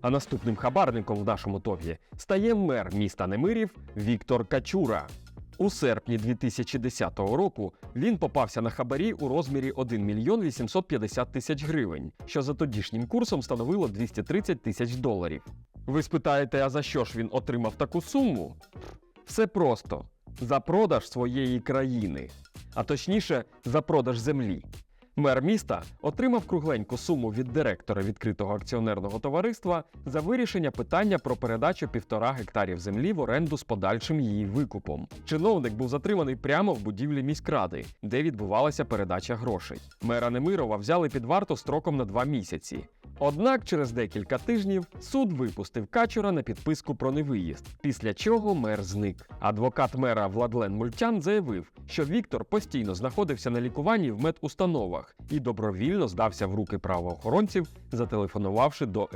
А наступним хабарником в нашому топі стає мер міста Немирів Віктор Качура. У серпні 2010 року він попався на хабарі у розмірі 1 мільйон 850 тисяч гривень, що за тодішнім курсом становило 230 тисяч доларів. Ви спитаєте, а за що ж він отримав таку суму? Все просто за продаж своєї країни, а точніше, за продаж землі. Мер міста отримав кругленьку суму від директора відкритого акціонерного товариства за вирішення питання про передачу півтора гектарів землі в оренду з подальшим її викупом. Чиновник був затриманий прямо в будівлі міськради, де відбувалася передача грошей. Мера Немирова взяли під варту строком на два місяці. Однак через декілька тижнів суд випустив Качура на підписку про невиїзд, після чого мер зник. Адвокат мера Владлен Мультян заявив, що Віктор постійно знаходився на лікуванні в медустановах і добровільно здався в руки правоохоронців, зателефонувавши до